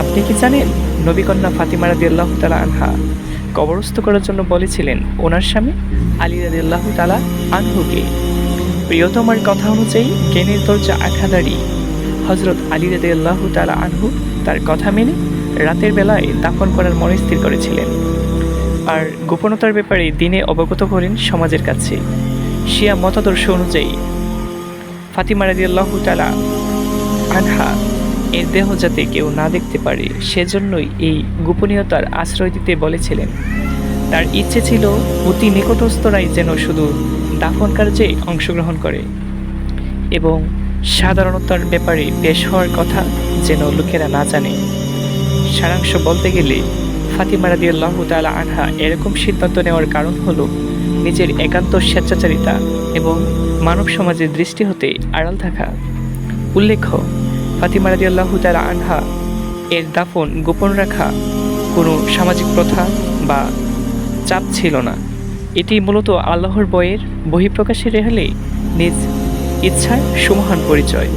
আপনি কি জানেন? নবীকন্যা ফাতিমা রাদি আল্লাহ তালা আনহা কবরস্থ করার জন্য বলেছিলেন, ওনার স্বামী আলী রাদি আল্লাহ তালা আনহুকে। প্রিয়তমার কথা অনুযায়ী জ্ঞানের দরজা আখাদারি হজরত আলী রাদি আল্লাহ তালা আনহু তার কথা মেনে রাতের বেলায় দাফন করার মনস্থির করেছিলেন। আর গোপনতার ব্যাপারে দিনে অবগত করেন সমাজের কাছে। শিয়া মতাদর্শ অনুযায়ী ফাতিমা রাদি আল্লাহ তালা আনহা এর দেহ যাতে কেউ না দেখতে পারে, সেজন্যই এই গোপনীয়তার আশ্রয় দিতে বলেছিলেন। তার ইচ্ছে ছিল অতি নিকটস্থরাই যেন শুধু দাফন কার্যে অংশগ্রহণ করে এবং সাধারণতার ব্যাপারে পেশ হওয়ার কথা যেন লোকেরা না জানে। সারাংশ বলতে গেলে, ফাতিমা রাদি আল্লাহ তালা আনহা এরকম সিদ্ধান্ত নেওয়ার কারণ হলো নিজের একান্ত স্বেচ্ছাচারিতা এবং মানব সমাজের দৃষ্টি হতে আড়াল থাকা। উল্লেখ্য ফাতিমা রাজি আল্লাহ তালা আনহা এর দাফন গোপন রাখা কোনো সামাজিক প্রথা বা চাপ ছিল না। এটি মূলত আল্লাহর বইয়ের বহিঃপ্রকাশের রেহালে নিজ ইচ্ছার সুমহান পরিচয়।